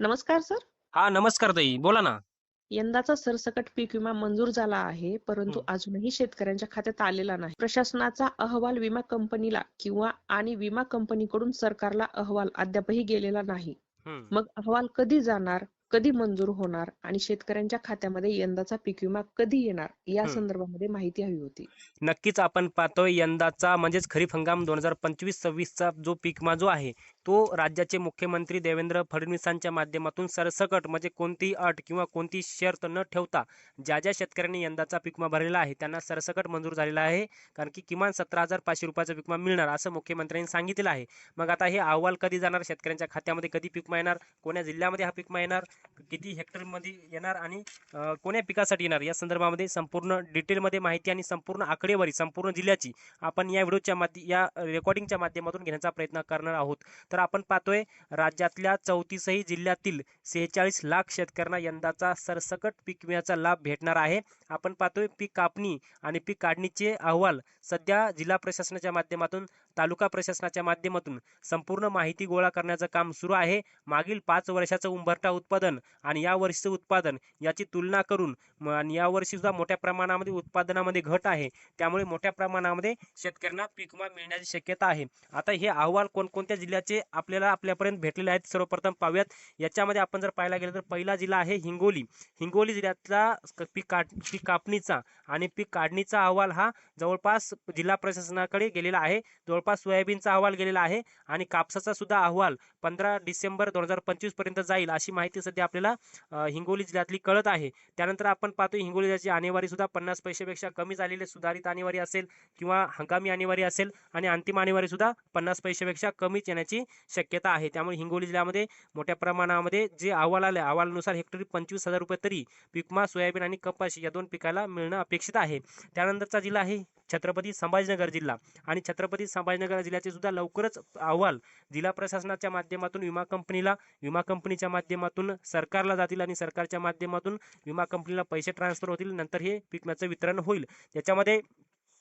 नमस्कार सर हा नमस्कार ताई बोला ना यंदाचा सरसकट पीक विमा मंजूर झाला आहे परंतु. अजूनही शेतकऱ्यांच्या खात्यात आलेला नाही प्रशासनाचा अहवाल विमा कंपनीला किंवा आणि विमा कंपनीकडून सरकारला अहवाल अद्यापही गेलेला नाही. मग अहवाल कधी जाणार कधी मंजूर होणार आणि शेतकऱ्यांच्या खात्यामध्ये यंदाचा पीक विमा कधी येणार या. संदर्भामध्ये माहिती हवी होती नक्कीच आपण पाहतोय यंदाचा म्हणजेच खरीप हंगाम दोन हजार पंचवीस सव्वीसचा जो पीक विमा जो आहे तो राज्याचे मुख्यमंत्री देवेंद्र फडणवीसांच्या माध्यमातून सरसकट म्हणजे कोणतीही अट किंवा कोणती शर्त न ठेवता ज्या ज्या शेतकऱ्यांनी यंदाचा पिकमा विमा भरलेला आहे त्यांना सरसकट मंजूर झालेला आहे. कारण की किमान सतरा हजार पाचशे रुपयाचा पिकमा मिळणार असं मुख्यमंत्र्यांनी सांगितलेलं आहे. मग आता हे अहवाल कधी जाणार शेतकऱ्यांच्या खात्यामध्ये? कधी पीक येणार? कोण्या जिल्ह्यामध्ये हा पीक येणार? किती हेक्टरमध्ये येणार? आणि कोण्या पिकासाठी येणार? या संदर्भामध्ये संपूर्ण डिटेलमध्ये माहिती आणि संपूर्ण आकडेवारी संपूर्ण जिल्ह्याची आपण या व्हिडिओच्या माध्य या रेकॉर्डिंगच्या माध्यमातून घेण्याचा प्रयत्न करणार आहोत. तर तर आपण पाहतोय राज्यातल्या चौतीसही जिल्ह्यातील सेहेचाळीस लाख शेतकऱ्यांना यंदाचा सरसकट पीक विम्याचा लाभ भेटणार आहे. आपण पाहतोय पीक कापणी आणि पीक काढणीचे अहवाल सध्या जिल्हा प्रशासनाच्या माध्यमातून तालुका प्रशासनाच्या माध्यमातून संपूर्ण माहिती गोळा करण्याचं काम सुरू आहे. मागील पाच वर्षाचं उंबरठा उत्पादन आणि या वर्षीचं उत्पादन याची तुलना करून आणि यावर्षी सुद्धा मोठ्या प्रमाणामध्ये उत्पादनामध्ये घट आहे. त्यामुळे मोठ्या प्रमाणामध्ये शेतकऱ्यांना पीक विमा मिळण्याची शक्यता आहे. आता हे अहवाल कोणकोणत्या जिल्ह्याचे आपल्याला आपल्यापर्यंत भेटलेले आहेत सर्वप्रथम पाहूयात. याच्यामध्ये आपण जर पाहायला गेलं तर पहिला जिल्हा आहे हिंगोली. हिंगोली जिल्ह्यातला पीक काढ पीक कापणीचा आणि पीक काढणीचा अहवाल हा जवळपास जिल्हा प्रशासनाकडे गेलेला आहे. जवळपास सोयाबीनचा अहवाल गेलेला आहे आणि कापसाचा सुद्धा अहवाल पंधरा डिसेंबर दोन हजार पंचवीसपर्यंत जाईल अशी माहिती सध्या आपल्याला हिंगोली जिल्ह्यातली कळत आहे. त्यानंतर आपण पाहतो हिंगोली जिल्ह्याची आणेवारी सुद्धा पन्नास पैशापेक्षा कमी झालेली सुधारित आणेवारी असेल किंवा हंगामी आणेवारी असेल आणि अंतिम आणेवारी सुद्धा पन्नास पैशापेक्षा कमीच येण्याची शक्यता आहे. त्यामुळे हिंगोली जिल्ह्यामध्ये मोठ्या प्रमाणामध्ये जे अहवाल आले अहवालानुसार हेक्टरी पंचवीस हजार रुपये तरी पिकमा सोयाबीन आणि कपाशी या दोन पिकाला मिळणं अपेक्षित आहे. त्यानंतरचा जिल्हा आहे छत्रपती संभाजीनगर जिल्हा. आणि छत्रपती संभाजीनगर जिल्ह्याचे सुद्धा लवकरच अहवाल जिल्हा प्रशासनाच्या माध्यमातून विमा कंपनीला विमा कंपनीच्या माध्यमातून सरकारला जातील आणि सरकारच्या माध्यमातून विमा कंपनीला पैसे ट्रान्सफर होतील. नंतर हे पीक वितरण होईल. त्याच्यामध्ये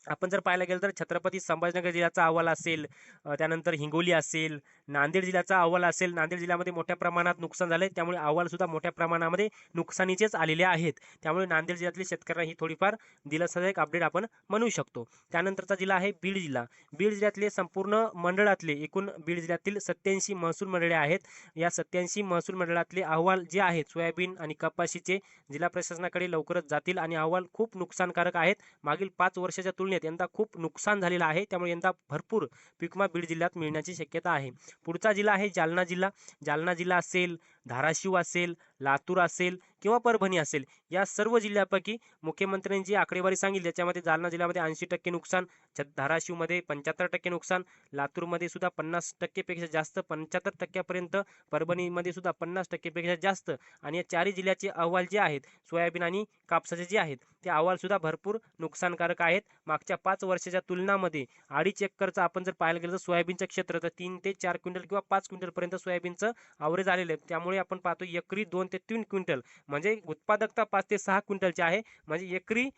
आपण जर पाहायला गेलं तर छत्रपती संभाजीनगर जिल्ह्याचा अहवाल असेल त्यानंतर हिंगोली असेल नांदेड जिल्ह्याचा अहवाल असेल नांदेड जिल्ह्यामध्ये मोठ्या प्रमाणात नुकसान झालंय त्यामुळे अहवालसुद्धा मोठ्या प्रमाणामध्ये नुकसानीचेच आलेले आहेत. त्यामुळे नांदेड जिल्ह्यातील शेतकऱ्यांना ही थोडीफार दिलासादायक अपडेट आपण म्हणू शकतो. त्यानंतरचा जिल्हा आहे बीड जिल्हा. बीड जिल्ह्यातले संपूर्ण मंडळातले एकूण बीड जिल्ह्यातील सत्याऐंशी महसूल मंडळे आहेत. या सत्याऐंशी महसूल मंडळातले अहवाल जे आहेत सोयाबीन आणि कपाशीचे जिल्हा प्रशासनाकडे लवकरच जातील आणि अहवाल खूप नुकसानकारक आहेत. मागील पाच वर्षाच्या तुलनेत यंदा खूप नुकसान झालेलं आहे. त्यामुळे यंदा भरपूर पिकमा बीड जिल्ह्यात मिळण्याची शक्यता आहे. पुढचा जिल्हा आहे जालना जिल्हा. जालना जिल्हा असेल धाराशिव असेल लातूर असेल किंवा परभणी असेल या सर्व जिल्ह्यापैकी मुख्यमंत्र्यांनी जी आकडेवारी सांगितली त्याच्यामध्ये जालना जिल्ह्यामध्ये ऐंशी टक्के नुकसान छ- धाराशिवमध्ये पंच्याहत्तर टक्के नुकसान लातूरमध्ये सुद्धा पन्नास टक्केपेक्षा जास्त पंच्याहत्तर टक्क्यापर्यंत परभणीमध्ये सुद्धा पन्नास टक्केपेक्षा जास्त आणि या चारही जिल्ह्याचे अहवाल जे आहेत सोयाबीन आणि कापसाचे जे आहेत ते अहवालसुद्धा भरपूर नुकसानकारक आहेत. मागच्या पाच वर्षाच्या तुलनामध्ये अडीच एकरचं आपण जर पाहायला गेलं तर सोयाबीनचं क्षेत्र तर तीन ते चार क्विंटल किंवा पाच क्विंटलपर्यंत सोयाबीनचं आवरेज आलेलं आहे. त्यामुळे आपण पाहतो एकरी दोन ते तीन क्विंटल. म्हणजे उत्पादकता पाच ते सहा क्विंटलची आहे. म्हणजे एकरी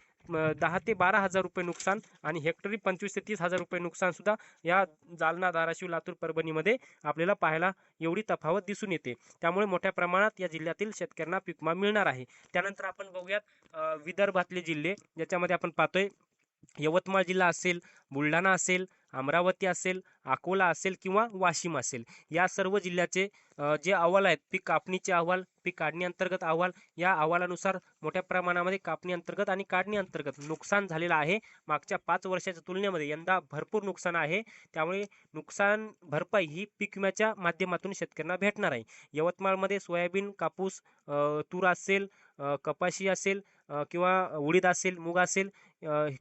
दहा ते बारा हजार रुपये नुकसान आणि हेक्टरी पंचवीस ते तीस हजार रुपये नुकसान सुद्धा या जालना धाराशिव लातूर परभणीमध्ये आपल्याला पाहायला एवढी तफावत दिसून येते. त्यामुळे मोठ्या प्रमाणात या जिल्ह्यातील शेतकऱ्यांना पीक विमा मिळणार आहे. त्यानंतर आपण बघूयात विदर्भातले जिल्हे ज्याच्यामध्ये आपण पाहतोय यवतमाळ जिल्हा असेल बुलढाणा असेल अमरावती असेल अकोला असेल किंवा वाशिम असेल या सर्व जिल्ह्याचे जे अहवाल आहेत पीक कापणीचे अहवाल पीक काढणी अंतर्गत अहवाल या अहवालानुसार मोठ्या प्रमाणामध्ये कापणी अंतर्गत आणि काढणी अंतर्गत नुकसान झालेलं आहे. मागच्या पाच वर्षाच्या तुलनेमध्ये यंदा भरपूर नुकसान आहे. त्यामुळे नुकसान भरपाई ही पीक विम्याच्या माध्यमातून शेतकऱ्यांना भेटणार आहे. यवतमाळमध्ये सोयाबीन कापूस तूर असेल कपाशी असेल किंवा उडीद असेल मूग असेल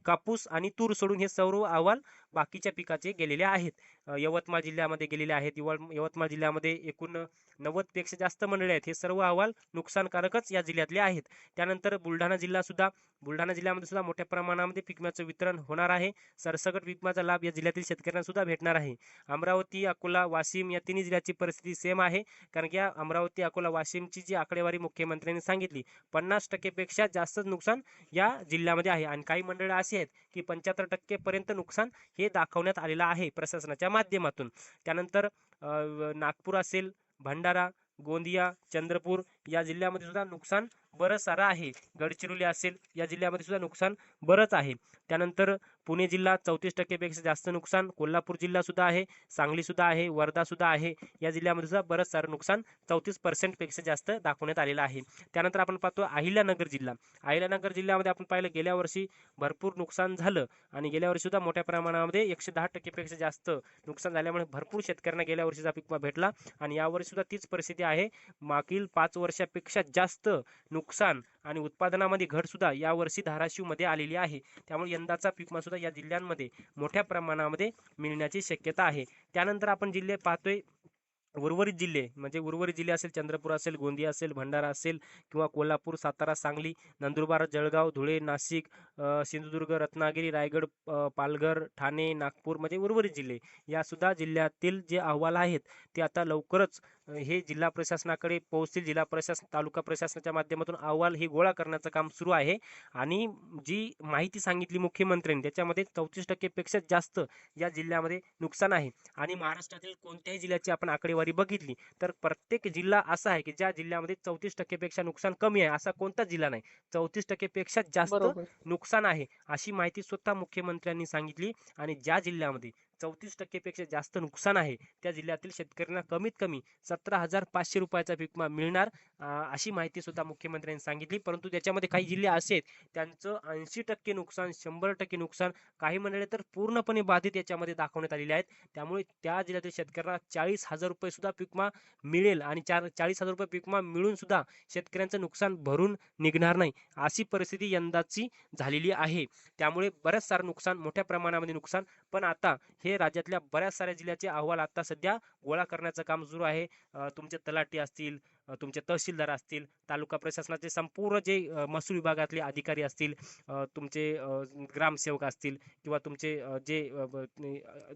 कापूस आणि तूर सोडून हे सर्व अहवाल बाकीच्या पिकाचे गेलेले आहेत. यवतमाळ जिल्ह्यामध्ये गेलेले आहेत. यवतमाळ जिल्ह्यामध्ये एकूण नव्वदपेक्षा जास्त मंडळे आहेत. हे सर्व अहवाल नुकसानकारकच या जिल्ह्यातले आहेत. त्यानंतर बुलढाणा जिल्हा सुद्धा बुलढाणा जिल्ह्यामध्ये सुद्धा मोठ्या प्रमाणामध्ये पिकम्याचं वितरण होणार आहे. सरसकट पिकम्याचा लाभ या जिल्ह्यातील शेतकऱ्यांना सुद्धा भेटणार आहे. अमरावती अकोला वाशिम या तिन्ही जिल्ह्याची परिस्थिती सेम आहे. कारण की अमरावती अकोला वाशिमची जी आकडेवारी मुख्यमंत्र्यांनी सांगितली पन्नास टक्केपेक्षा जास्तच नुकसान या जिल्ह्यामध्ये आहे. आणि काही मंडळं अशी आहेत की पंच्याहत्तर टक्केपर्यंत नुकसान हे दाखवण्यात आलेलं आहे प्रशासनाच्या माध्यमातून. त्यानंतर नागपूर असेल भंडारा गोंदिया चंद्रपूर या जिल्ह्यामध्ये सुद्धा नुकसान बरंच सारं आहे. गडचिरोली असेल या जिल्ह्यामध्ये सुद्धा नुकसान बरंच आहे. त्यानंतर पुणे जिल्हा चौतीस टक्केपेक्षा जास्त नुकसान कोल्हापूर जिल्हा सुद्धा आहे सांगली सुद्धा आहे वर्धा सुद्धा आहे. या जिल्ह्यामध्ये सुद्धा बरंच सारं नुकसान चौतीस पर्सेंटपेक्षा जास्त दाखवण्यात आलेलं आहे. त्यानंतर आपण पाहतो अहिल्यानगर जिल्हा. अहिल्यानगर जिल्ह्यामध्ये आपण पाहिलं गेल्या वर्षी भरपूर नुकसान झालं आणि गेल्या वर्षी सुद्धा मोठ्या प्रमाणामध्ये एकशे दहा टक्केपेक्षा जास्त नुकसान झाल्यामुळे भरपूर शेतकऱ्यांना गेल्या वर्षीचा पीक भेटला आणि यावर्षी सुद्धा तीच परिस्थिती आहे. मागील पाच वर्षापेक्षा जास्त नुकसान आणि उत्पादनामध्ये घटसुद्धा यावर्षी धाराशिवमध्ये आलेली आहे. त्यामुळे यंदाचा पीक सुद्धा या जिल्ह्यांमध्ये मोठ्या प्रमाणामध्ये मिळण्याची शक्यता आहे. त्यानंतर आपण जिल्हे पाहतोय. उर्वरित जिल्हे म्हणजे उर्वरित जिल्हे असेल चंद्रपूर असेल गोंदिया असेल भंडारा असेल किंवा कोल्हापूर सातारा सांगली नंदुरबार जळगाव धुळे नाशिक सिंधुदुर्ग रत्नागिरी रायगड पालघर ठाणे नागपूर म्हणजे उर्वरित जिल्हे. या सुद्धा जिल्ह्यातील जे अहवाल आहेत ते आता लवकरच हे जिल्हा प्रशासनाकडे पोहोचतील. जिल्हा प्रशासन तालुका प्रशासनाच्या माध्यमातून अहवाल हे गोळा करण्याचं काम सुरू आहे. आणि जी माहिती सांगितली मुख्यमंत्र्यांनी त्याच्यामध्ये चौतीस टक्केपेक्षा जास्त या जिल्ह्यामध्ये नुकसान आहे. आणि महाराष्ट्रातील कोणत्याही जिल्ह्याची आपण आकडेवारी बघितली तर प्रत्येक जिल्हा असा आहे की ज्या जिल्ह्यामध्ये चौतीस टक्केपेक्षा नुकसान कमी आहे असा कोणताच जिल्हा नाही. चौतीस टक्केपेक्षा जास्त नुकसान आहे अशी माहिती स्वतः मुख्यमंत्र्यांनी सांगितली. आणि ज्या जिल्ह्यामध्ये चौतीस टक्केपेक्षा जास्त नुकसान आहे. त्या जिल्ह्यातील शेतकऱ्यांना कमीत कमी सतरा हजार पाचशे रुपयाचा पीक विमा मिळणार अशी माहिती सुद्धा मुख्यमंत्र्यांनी सांगितली. परंतु त्याच्यामध्ये काही जिल्हे असे आहेत त्यांचं ऐंशी टक्के नुकसान शंभर टक्के नुकसान काही मंडळे तर पूर्णपणे बाधित याच्यामध्ये दाखवण्यात आलेले आहेत. त्यामुळे त्या जिल्ह्यातील शेतकऱ्यांना चाळीस हजार रुपये सुद्धा पिकमा मिळेल आणि चार चाळीस हजार रुपये पिकमा मिळून सुद्धा शेतकऱ्यांचं नुकसान भरून निघणार नाही अशी परिस्थिती यंदाची झालेली आहे. त्यामुळे बऱ्याच सारं नुकसान मोठ्या प्रमाणामध्ये नुकसान पण आता हे राज्यातल्या बऱ्याच साऱ्या जिल्ह्याचे अहवाल आता सध्या गोळा करण्याचं काम सुरू आहे. तुमचे तलाठी असतील तुमचे तहसीलदार असतील तालुका प्रशासनाचे संपूर्ण जे महसूल विभागातले अधिकारी असतील तुमचे ग्रामसेवक असतील किंवा तुमचे जे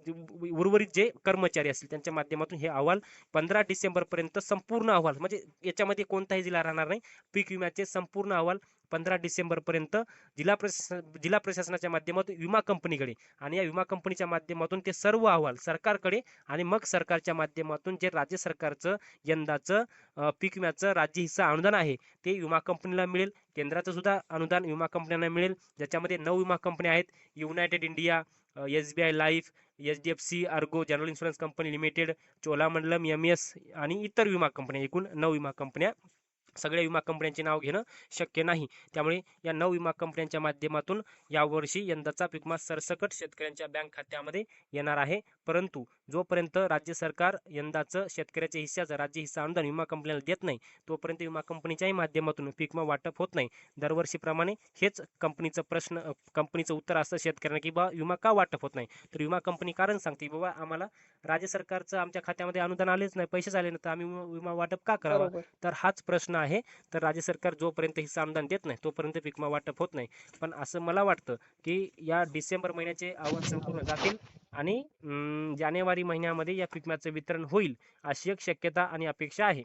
जे उर्वरित जे कर्मचारी असतील त्यांच्या माध्यमातून हे अहवाल पंधरा डिसेंबर पर्यंत संपूर्ण अहवाल म्हणजे याच्यामध्ये कोणताही जिल्हा राहणार नाही. पीक विम्याचे संपूर्ण अहवाल पंधरा डिसेंबरपर्यंत जिल्हा प्रशासन जिल्हा प्रशासनाच्या माध्यमातून विमा कंपनीकडे आणि या विमा कंपनीच्या माध्यमातून ते सर्व अहवाल सरकारकडे आणि मग सरकारच्या माध्यमातून जे राज्य सरकारचं यंदाचं पीक विम्याचं राज्य हिस्सा अनुदान आहे ते विमा कंपनीला मिळेल. केंद्राचं सुद्धा अनुदान विमा कंपन्यांना मिळेल. ज्याच्यामध्ये नऊ विमा कंपन्या आहेत. United India S B I life H D F C ERGO general insurance company limited Cholamandalam M S आणि इतर विमा कंपन्या एकूण नऊ विमा कंपन्या सगळ्या विमा कंपन्यांचे नाव घेणं शक्य नाही. त्यामुळे या नऊ विमा कंपन्यांच्या माध्यमातून यावर्षी यंदाचा पीक विमा सरसकट शेतकऱ्यांच्या बँक खात्यामध्ये येणार आहे. परंतु जोपर्यंत राज्य सरकार यंदाचं शेतकऱ्याच्या हिस्साचं राज्य हिस्सा अनुदान विमा कंपन्याला देत नाही तोपर्यंत विमा कंपनीच्याही माध्यमातून पीक विमा वाटप होत नाही. दरवर्षीप्रमाणे हेच कंपनीचं प्रश्न कंपनीचं उत्तर असतं शेतकऱ्यांना की बा विमा का वाटप होत नाही? तर विमा कंपनी कारण सांगते बाबा आम्हाला राज्य सरकारचं आमच्या खात्यामध्ये अनुदान आलेच नाही पैसेच आले नाही तर आम्ही विमा- वाटप का करावा? तर हाच प्रश्न आहे तर राज्य सरकार जोपर्यंत हिस्सा अनुदान देत नाही तोपर्यंत पीक विमा वाटप होत नाही. पण असं मला वाटतं की या डिसेंबर महिन्याचे अहवाल संपूर्ण जातील आणि जानेवारी महिन्यामध्ये या पीक विम्याचं वितरण होईल अशी एक शक्यता आणि अपेक्षा आहे.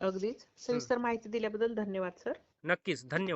अगदीच. सविस्तर माहिती दिल्याबद्दल धन्यवाद सर. नक्कीच. धन्यवाद.